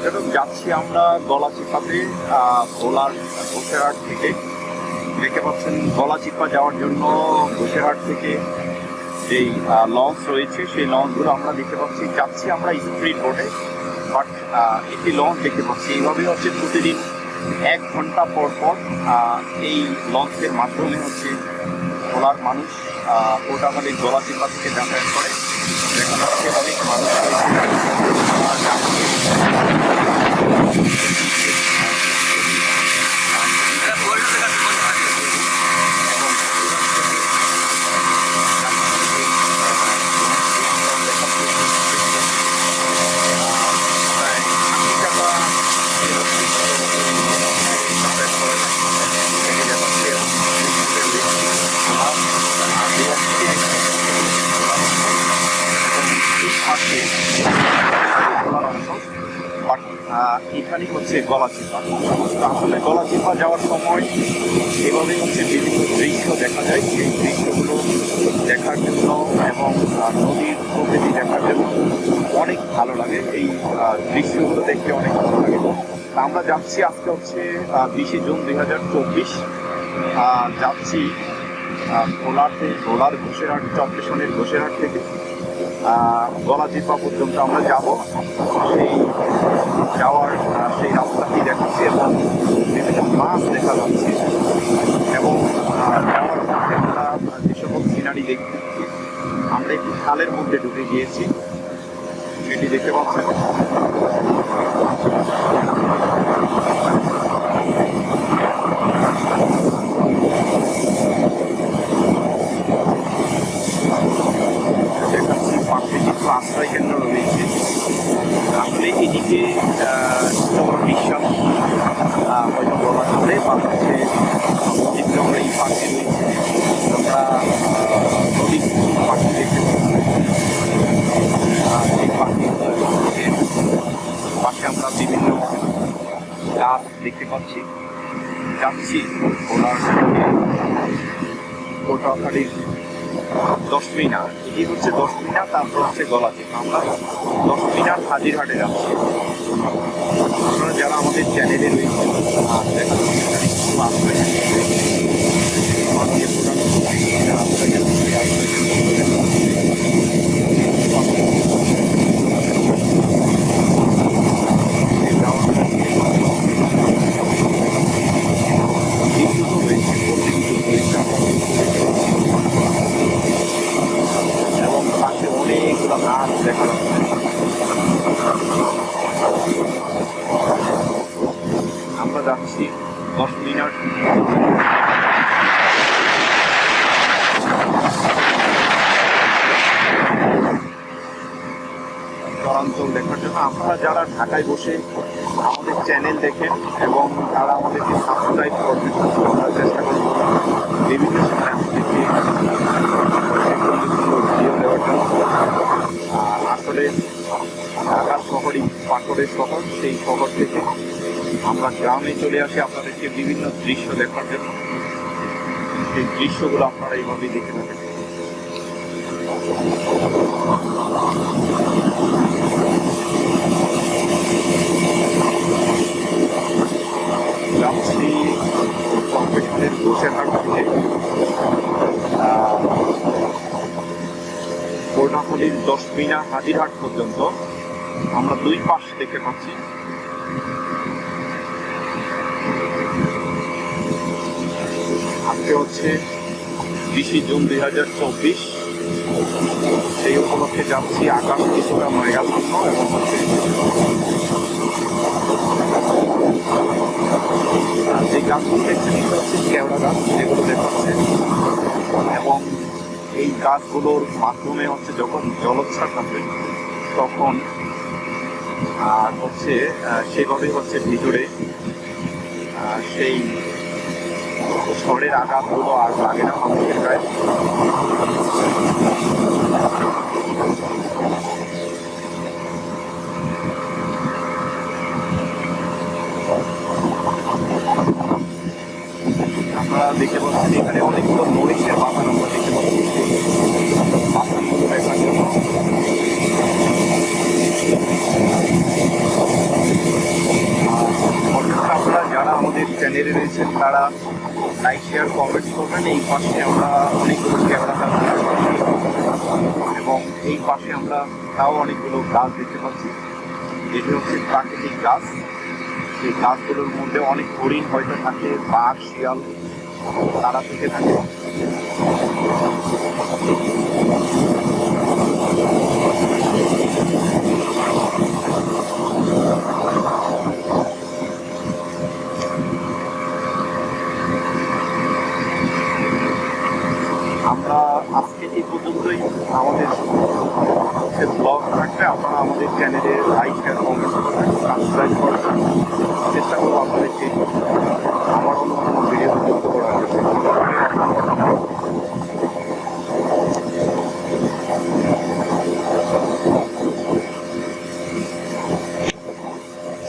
পর্যটক যাচ্ছি আমরা গলা গলাচিপাতে ভোলার ঘোষেরহাট থেকে। দেখতে পাচ্ছেন, গলাচিপা যাওয়ার জন্য ঘোষেরহাট থেকে যেই লঞ্চ রয়েছে, সেই লঞ্চগুলো আমরা দেখতে পাচ্ছি। যাচ্ছি আমরা স্ট্রিট বোটে, বাট একটি লঞ্চ দেখতে পাচ্ছি। এইভাবে হচ্ছে প্রতিদিন এক ঘণ্টা পর পর এই লঞ্চের মাধ্যমে হচ্ছে ভোলার মানুষ কোটাখালীর গলাচিপা থেকে যাতায়াত করে। দেখা যাচ্ছে অনেক মানুষ রয়েছে আহ, যাচ্ছে। বাট এখানেই হচ্ছে গলাচিপা। তো আসলে গলাচিপা যাওয়ার সময় এভাবে হচ্ছে বিভিন্ন দৃশ্য দেখা যায়। সেই দৃশ্যগুলো দেখার জন্য এবং নদীর প্রকৃতি দেখার জন্য অনেক ভালো লাগে। এই দৃশ্যগুলো দেখতে অনেক ভালো লাগে। আমরা যাচ্ছি আজকে হচ্ছে বিশে জুন দুই হাজার চব্বিশ। যাচ্ছি ভোলাতে, ভোলার ঘোষেরহাট চট্টেশনের ঘোষেরহাট থেকে। গলাচিপা পর্যন্ত আমরা যাব। সেই সেই রাস্তাটি দেখাচ্ছি এবং বিভিন্ন মাছ দেখা যাচ্ছে এবং আমরা যে সকল সিনারি দেখতে আমরা একটি খালের মধ্যে ঢুকে গিয়েছি। সেটি দেখতে পাচ্ছেন। আশ্রয় কেন্দ্র রয়েছে। আসলে এদিকে বা আমরা এই পাশে আমরা কিছু পাখি দেখতে আহ, সেই পাখি পাশে আমরা বিভিন্ন গাছ দেখতে পাচ্ছি যাচ্ছি ওনার কোটাখালীর দশ মিনার এটি হচ্ছে দশ মিনার তারপর হচ্ছে গলাচি আমরা দশ মিনার হাজিরহাটে যাচ্ছি আপনারা যারা আমাদের চ্যানেলে রয়েছে আর দেখা যাচ্ছে এখানে কিছু আশ্রয় কেন্দ্র রয়েছে। আমাদের প্রধান বিভিন্ন আশ্রয় কেন্দ্র, সেই আশ্রয় কেন্দ্রগুলো দেখা যাচ্ছে। এই যাওয়াটা বিদ্যুৎও রয়েছে প্রতিবিদ্যুৎ রয়েছে আমরা এবং পাশে অনেকগুলো গাছ দেখা যাচ্ছে যাচ্ছি দশ মিনিট চরাঞ্চল দেখার জন্য আপনারা যারা ঢাকায় বসে আমাদের চ্যানেল দেখেন এবং তারা আমাদেরকে সাবস্ক্রাইব করবেন আমরা চেষ্টা করব। বিভিন্ন সময় জন্য। আসলে ঢাকা শহরই পাথরের শহর, সেই শহর থেকে আমরা গ্রামে চলে আসি, আপনাদেরকে বিভিন্ন দৃশ্য দেখার জন্য। সেই দৃশ্যগুলো আপনারা এইভাবেই দেখে থাকেন। কোটাখলির দশ মিনা হাজিরহাট পর্যন্ত আমরা দুই পাশ দেখতে পাচ্ছি। আজকে হচ্ছে বিশে জুন দুই হাজার চব্বিশ। সেই উপলক্ষে যাচ্ছি আকাশ কিছুটা মেঘাচ্ছন্ন এবং হচ্ছে যে গাছগুলো দেখছেন এগুলো হচ্ছে কেওড়া গাছ, যেগুলো দেখাচ্ছে। এবং এই গাছগুলোর মাধ্যমে হচ্ছে যখন জলোচ্ছ্বাস থাকবে তখন, আর হচ্ছে সেভাবে হচ্ছে ভিতরে সেই ঝড়ের আঘাতগুলো আর লাগে না মানুষের গায়ে আমরা দেখতে পাচ্ছি এখানে অনেকগুলো মরিচের বাগান আমরা দেখতে পাচ্ছি বাগানগুলো দেখার জন্য বাইরে তারা লাইক শেয়ার কমেন্ট করবেন, এই পাশে আমরা অনেকগুলো ক্যামেরা এবং এই পাশে আমরা তাও অনেকগুলো গাছ দেখতে পাচ্ছি। যেটি হচ্ছে প্রাকৃতিক গাছ সেই গাছগুলোর মধ্যে অনেক হরিণ হয়তো থাকে, বাঘ, শিয়াল, তারা থেকে থাকে। আজকে এই পর্যন্তই। আমাদের ব্লগ থাকবে আপনারা আমাদের চ্যানেলে লাইক অ্যান্ড কমেন্ট সাবস্ক্রাইব করার চেষ্টা করব আপনাদেরকে আমার অন্য কোনো ভিডিও